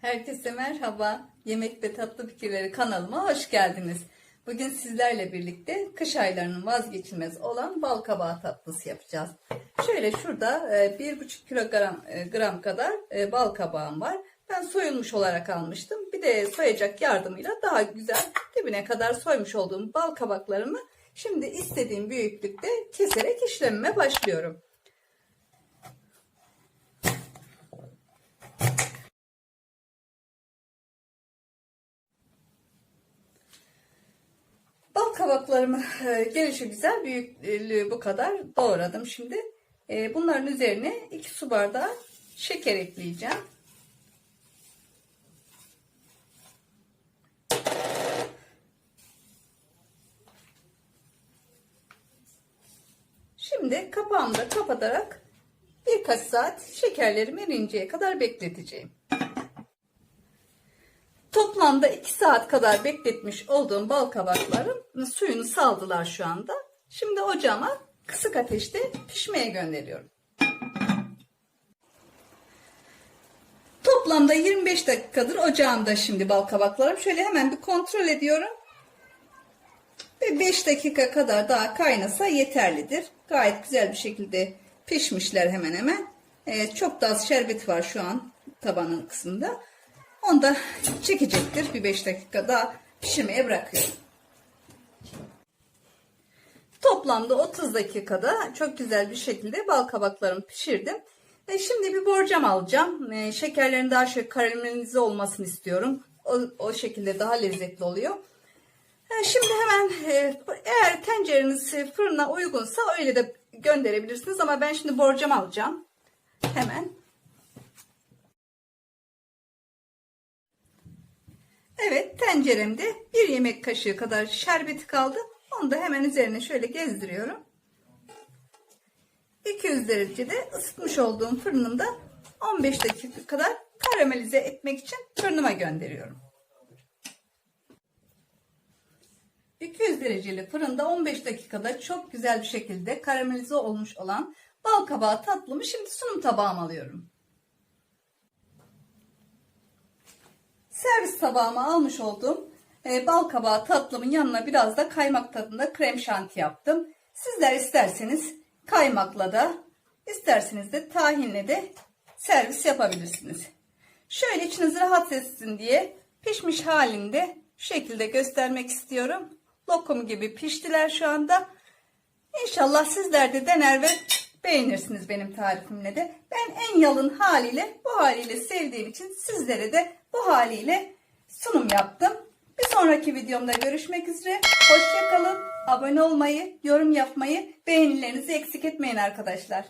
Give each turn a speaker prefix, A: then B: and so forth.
A: Herkese merhaba. Yemek ve Tatlı Fikirleri kanalıma hoş geldiniz. Bugün sizlerle birlikte kış aylarının vazgeçilmez olan bal kabağı tatlısı yapacağız. Şöyle şurada e, 1,5 kilogram e, gram kadar e, bal kabağım var. Ben soyulmuş olarak almıştım. Bir de soyacak yardımıyla daha güzel dibine kadar soymuş olduğum bal kabaklarımı şimdi istediğim büyüklükte keserek işlemime başlıyorum. Bal kabaklarımı e, gelişi güzel büyüklüğü bu kadar doğradım şimdi. E, bunların üzerine 2 su bardağı şeker ekleyeceğim. Şimdi kapağımı da kapatarak birkaç saat şekerlerimi erinceye kadar bekleteceğim. Toplamda 2 saat kadar bekletmiş olduğum bal kabaklarım suyunu saldılar şu anda. Şimdi ocağıma kısık ateşte pişmeye gönderiyorum. Toplamda 25 dakikadır ocağımda şimdi bal kabaklarım. Şöyle hemen bir kontrol ediyorum. Ve 5 dakika kadar daha kaynasa yeterlidir. Gayet güzel bir şekilde pişmişler hemen hemen. Ee, çok da az şerbet var şu an tabanın kısmında. Onu da çekecektir. Bir 5 dakika daha pişirmeye bırakıyorum. Toplamda 30 dakikada çok güzel bir şekilde bal kabaklarımı pişirdim. E şimdi bir borcam alacağım. E, şekerlerin daha şöyle karamelize olmasını istiyorum. O, o şekilde daha lezzetli oluyor. E, şimdi hemen e, eğer tencereniz fırına uygunsa öyle de gönderebilirsiniz. Ama ben şimdi borcam alacağım. Hemen. Evet tenceremde bir yemek kaşığı kadar şerbeti kaldı. Onu da hemen üzerine şöyle gezdiriyorum. 200 derecede ısıtmış olduğum fırınımda 15 dakika kadar karamelize etmek için fırınıma gönderiyorum. 200 dereceli fırında 15 dakikada çok güzel bir şekilde karamelize olmuş olan bal kabağı tatlımı şimdi sunum tabağıma alıyorum. Servis tabağıma almış olduğum e, bal kabağı tatlımın yanına biraz da kaymak tadında krem şanti yaptım. Sizler isterseniz kaymakla da isterseniz de tahinle de servis yapabilirsiniz. Şöyle içiniz rahat etsin diye pişmiş halinde şu şekilde göstermek istiyorum. Lokum gibi piştiler şu anda. İnşallah sizler de dener ve beğenirsiniz benim tarifimle de. Ben en yalın haliyle bu haliyle sevdiğim için sizlere de bu haliyle sunum yaptım. Bir sonraki videomda görüşmek üzere. Hoşçakalın. Abone olmayı, yorum yapmayı, beğenilerinizi eksik etmeyin arkadaşlar.